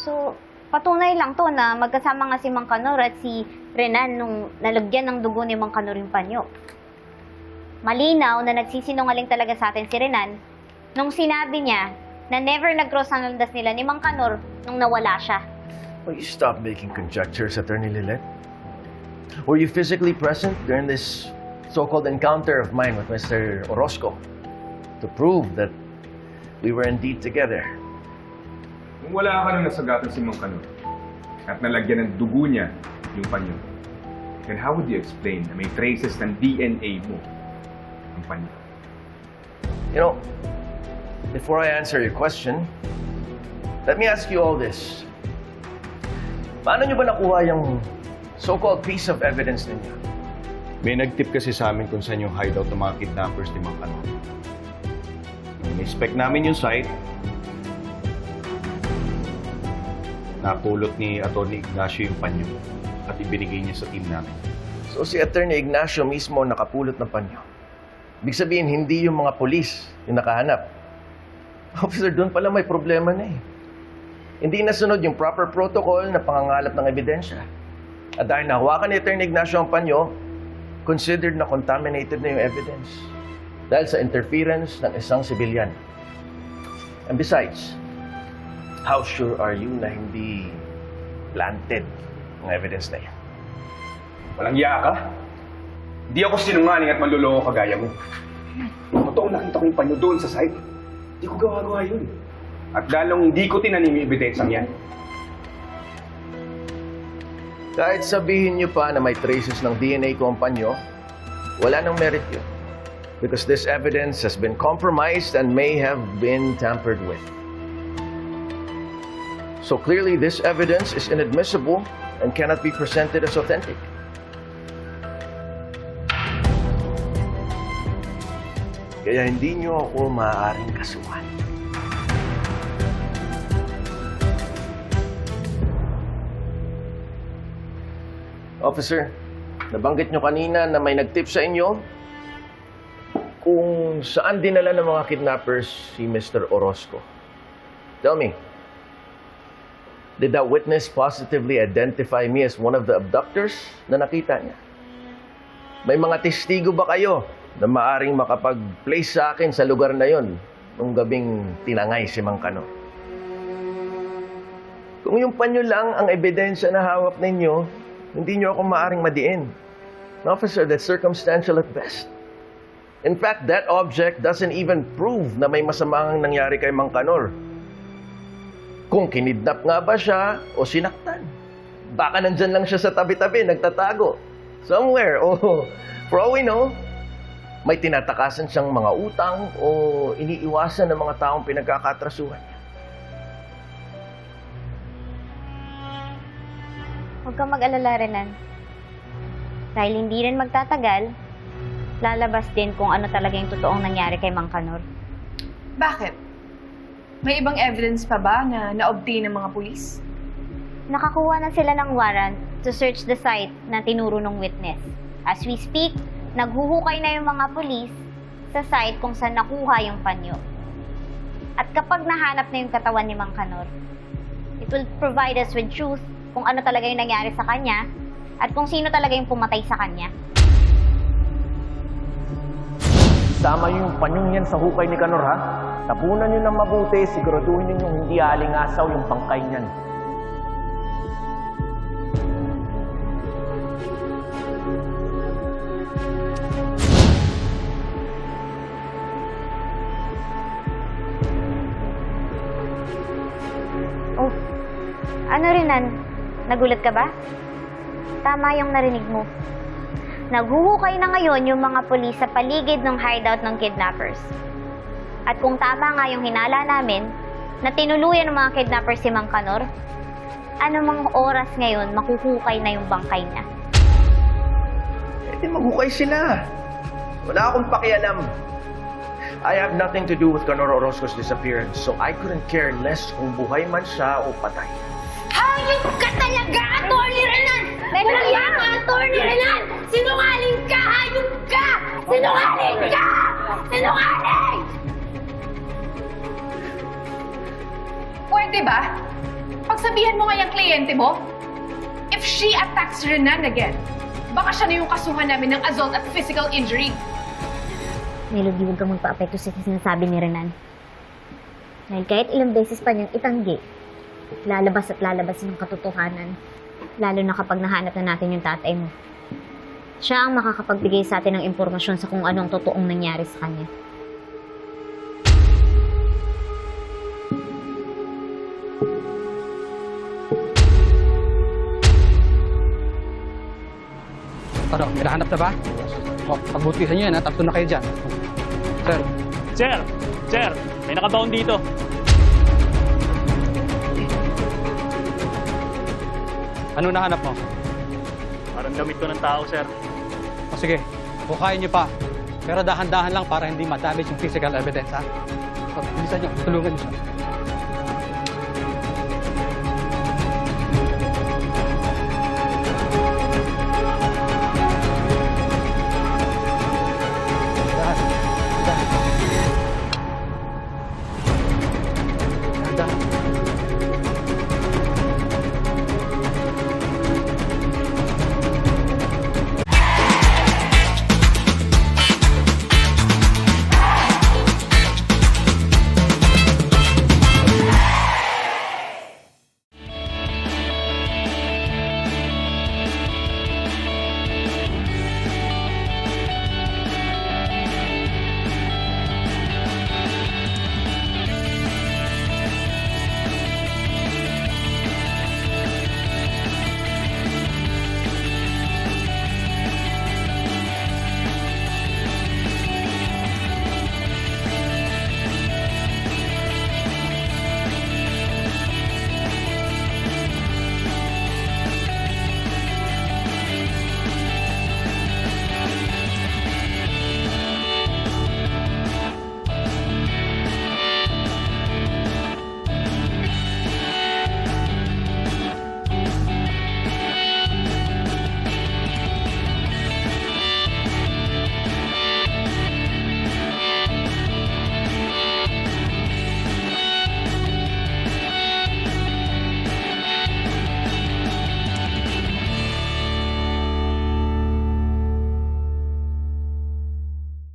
So, patunay lang to na magkasama nga si Mang Kanor at si Renan nung nalagyan ng dugo ni Mang Kanor yung panyo. Malinaw na nagsisinungaling talaga sa atin si Renan nung sinabi niya na never nag-cross ang landas nila ni Mang Kanor nung nawala siya. Will you stop making conjectures, Attorney Lillet? Were you physically present during this so-called encounter of mine with Mr. Orozco to prove that we were indeed together? Kung wala ka nang nasagatan si Mang Kanor at nalagyan ng dugo niya yung panyo, then how would you explain na may traces ng DNA mo ang panyo? You know, before I answer your question, let me ask you all this. Paano niyo ba nakuha yung so-called piece of evidence ninyo? May nag-tip kasi sa amin kung saan yung hideout ng mga kidnappers ni Mang. Nung inspect namin yung site, napulot ni Atty. Ignacio yung panyo at ibinigay niya sa team namin. So si Attorney Ignacio mismo nakapulot ng panyo. Ibig sabihin, hindi yung mga polis yung nakahanap. Officer, doon pala may problema na eh. Hindi nasunod yung proper protocol na pangangalap ng ebidensya. At dahil nahawakan ni Attorney Ignacio ang panyo, considered na contaminated na yung evidence. Dahil sa interference ng isang sibilyan. And besides, how sure are you na hindi planted ang evidence na yan? Walang iya ka? Hindi ako sinungaling at manluloko kagaya mo. Totoong nakita ko yung panyo doon sa site. Hindi ko gawa-gawa yun. At lalong hindi ko tinanim yung ebidensyang yan. Kahit sabihin niyo pa na may traces ng DNA ko ang panyo, wala nang merit yun. Because this evidence has been compromised and may have been tampered with. So clearly, this evidence is inadmissible and cannot be presented as authentic. Kaya hindi niyo ako maaaring kasuhan. Officer, nabanggit nyo kanina na may nagtip sa inyo kung saan dinala ng mga kidnappers si Mr. Orozco. Tell me, did that witness positively identify me as one of the abductors na nakita niya? May mga testigo ba kayo na maaring makapag-place sa akin sa lugar na yon nung gabing tinangay si Mang Kano? Kung yung panyo lang ang ebidensya na hawak ninyo, hindi nyo ako maaring madiin. Officer, that's circumstantial at best. In fact, that object doesn't even prove na may masamang nangyari kay Mang Kanor. Kung kinidnap nga ba siya o sinaktan. Baka nandyan lang siya sa tabi-tabi, nagtatago. Somewhere, o for all we know, may tinatakasan siyang mga utang o iniiwasan ng mga taong pinagkakatrasuhan niya. Huwag kang mag-alala, Renan. Dahil hindi rin magtatagal, lalabas din kung ano talaga yung totoong nangyari kay Mang Kanor. Bakit? May ibang evidence pa ba na na-obtain ng mga pulis? Nakakuha na sila ng warrant to search the site na tinuro ng witness. As we speak, naghuhukay na yung mga pulis sa site kung saan nakuha yung panyo. At kapag nahanap na yung katawan ni Mang Kanor, it will provide us with truth kung ano talaga yung nangyari sa kanya at kung sino talaga yung pumatay sa kanya. Tama yung panyong yan sa hukay ni Kanor, ha? Tapunan nyo ng mabuti, siguraduhin nyo hindi alingasaw yung bangkay niyan. Oh, ano Renan? Nagulat ka ba? Tama yung narinig mo. Naghuhukay na ngayon yung mga pulis sa paligid ng hideout ng kidnappers. At kung tama nga yung hinala namin, na tinuluyan ng mga kidnappers si Mang Kanor, anumang oras ngayon makuhukay na yung bangkay niya. Eh, di maghukay sila. Wala akong pakialam. I have nothing to do with Kanor Orozco's disappearance, so I couldn't care less kung buhay man siya o patay. Hayop ka Sinungaling! Pwede ba? Pagsabihan mo nga kliyente mo, if she attacks Renan again, baka siya na yung kasuhan namin ng assault at physical injury. Melody, huwag kang magpa-apekto sa sinasabi ni Renan. Dahil kahit ilang beses pa niyang itanggi, lalabas at lalabas yung katotohanan. Lalo na kapag nahanap na natin yung tatay mo. Siya ang makakapagbigay sa atin ng impormasyon sa kung ano ang totoong nangyari sa kanya. Ano, may nahanap na ba? O, pagbutihan nyo yan ha, tatlo na kayo dyan. Sir, Sir! Sir! May nakabaon dito. ano nahanap mo? Parang damit ko ng tao, sir. O sige, bukayin nyo pa. Pero dahan-dahan lang para hindi ma-damage yung physical evidence ha. O, bilisan nyo, tulungan nyo siya.